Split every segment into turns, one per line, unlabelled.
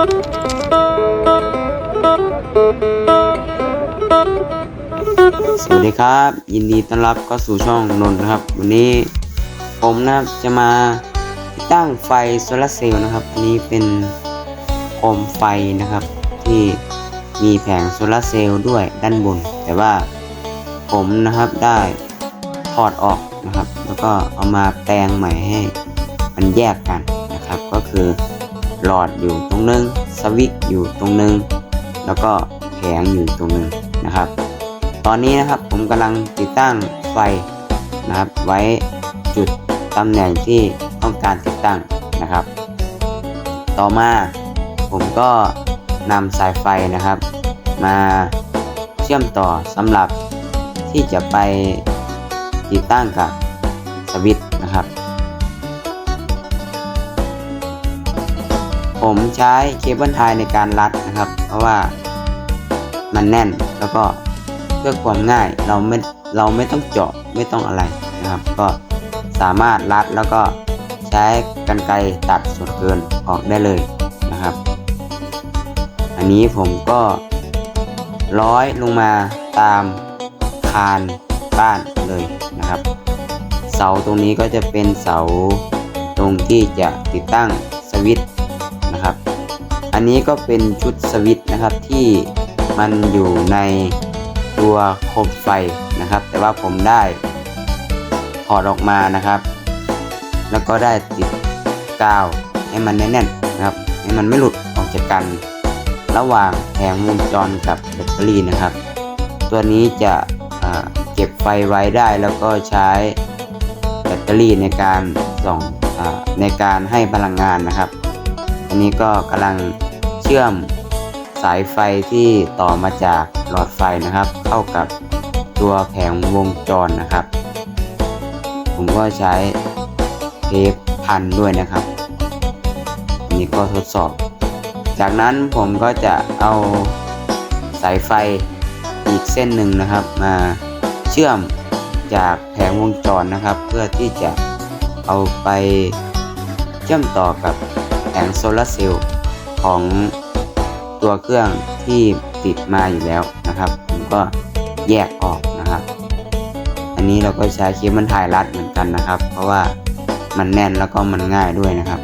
สวัสดีครับ ยินดีต้อนรับเข้าสู่ช่องนนท์นะครับ วันนี้ผมนะครับจะมาตั้งไฟโซลาเซลล์นะครับนนี้เป็นโคมไฟนะครับ ที่มีแผงโซลาเซลล์ด้วยด้านบน แต่ว่าผมนะครับได้ถอดออกนะครับ แล้วก็เอามาแปลงใหม่ให้มันแยกกันนะครับ ก็คือ หลอดอยู่ตรงนึงสวิตอยู่ตรงนึง แล้วก็แผงอยู่ตรงนึงนะครับ ตอนนี้นะครับผมกำลังติดตั้งไฟนะครับ ไว้จุดตำแหน่งที่ต้องการติดตั้งนะครับ ต่อมาผมก็นำสายไฟนะครับ มาเชื่อมต่อสำหรับที่จะไปติดตั้งกับสวิตช์นะครับ ผมใช้เคเบิลไทยในการรัดนะครับ เพราะว่ามันแน่นแล้วก็เพื่อความง่ายเราไม่เราไม่ต้องเจาะไม่ต้องอะไรนะครับ ก็สามารถรัดแล้วก็ใช้กรรไกรตัดส่วนเกินออกได้เลยนะครับ อันนี้ผมก็ร้อยลงมาตามคานบ้านเลยนะครับ เสาตรงนี้ก็จะเป็นเสาตรงที่จะติดตั้งสวิตช์ อันนี้ก็เป็นชุดสวิตช์นะครับที่มันอยู่ในตัวโคมไฟนะครับ แต่ว่าผมได้ถอดออกมานะครับ แล้วก็ได้ติดกาวให้มันแน่นๆนะครับให้มันไม่หลุดออกจากกัน ระหว่างแผงวงจรกับแบตเตอรี่นะครับ ตัวนี้จะเก็บไฟไว้ได้แล้วก็ใช้แบตเตอรี่ในการส่องอในการให้พลังงานนะครับ อันนี้ก็กำลังเชื่อมสายไฟที่ต่อมาจากหลอดไฟนะครับ เข้ากับตัวแผงวงจรนะครับ ผมก็ใช้เทปพันด้วยนะครับอันนี้ก็ทดสอบ จากนั้นผมก็จะเอาสายไฟอีกเส้นหนึ่งนะครับ มาเชื่อมจากแผงวงจรนะครับ เพื่อที่จะเอาไปเชื่อมต่อกับ แผงโซลาร์เซลล์ของตัวเครื่องที่ติดมาอยู่แล้วนะครับผมก็แยกออกนะครับ อันนี้เราก็ใช้เคเบิลไทยรัดเหมือนกันนะครับ เพราะว่ามันแน่นแล้วก็มันง่ายด้วยนะครับ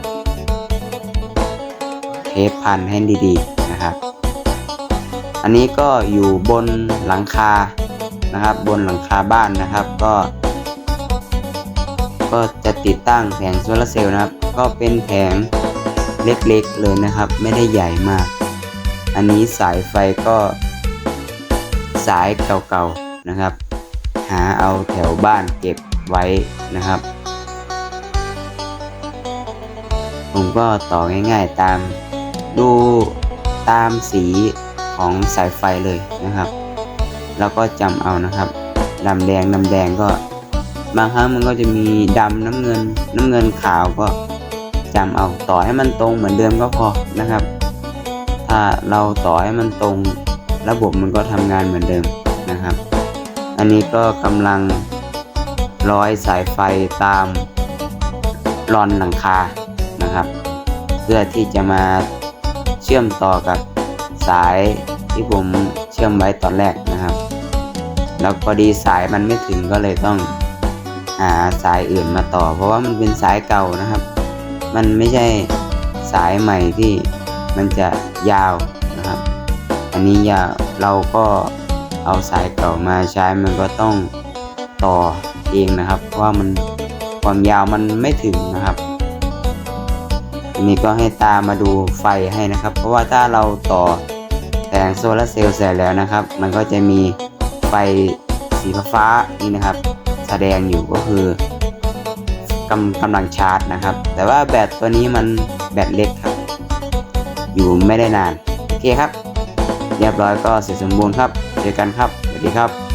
เทปพันให้ดีๆนะครับ อันนี้ก็อยู่บนหลังคานะครับ บนหลังคาบ้านนะครับก็ ก็จะติดตั้งแผงโซลาร์เซลล์นะครับ ก็เป็นแผง เล็กๆเลยนะครับ ไม่ได้ใหญ่มาก อันนี้สายไฟก็สายเก่าๆนะครับ หาเอาแถวบ้านเก็บไว้นะครับ ผมก็ต่อง่ายๆตามดูตามสีของสายไฟเลยนะครับ แล้วก็จำเอานะครับดำแดงดำแดงก็บางครั้งมันก็จะมีดำน้ำเงินน้ำเงินขาวก็ จำเอาต่อให้มันตรงเหมือนเดิมก็พอนะครับ ถ้าเราต่อให้มันตรงระบบมันก็ทำงานเหมือนเดิมนะครับ อันนี้ก็กำลังร้อยสายไฟตามรอนหลังคานะครับ เพื่อที่จะมาเชื่อมต่อกับสายที่ผมเชื่อมไว้ตอนแรกนะครับ แล้วพอดีสายมันไม่ถึงก็เลยต้องหาสายอื่นมาต่อ เพราะว่ามันเป็นสายเก่านะครับ มันไม่ใช่สายใหม่ที่มันจะยาวนะครับ อันนี้ยาวเราก็เอาสายเก่ามาใช้มันก็ต้องต่อเองนะครับ เพราะว่ามันความยาวมันไม่ถึงนะครับอันนี้ก็ให้ตามาดูไฟให้นะครับ เพราะว่าถ้าเราต่อแผงโซลาเซลล์เสร็จแล้วนะครับ มันก็จะมีไฟสีฟ้านี่นะครับ แสดงอยู่ก็คือ กำกำลังชาร์จนะครับ แต่ว่าแบตตัวนี้มันแบตเล็กครับ อยู่ไม่ได้นาน โอเคครับ เรียบร้อยก็เสร็จสมบูรณ์ครับ เจอกันครับ สวัสดีครับ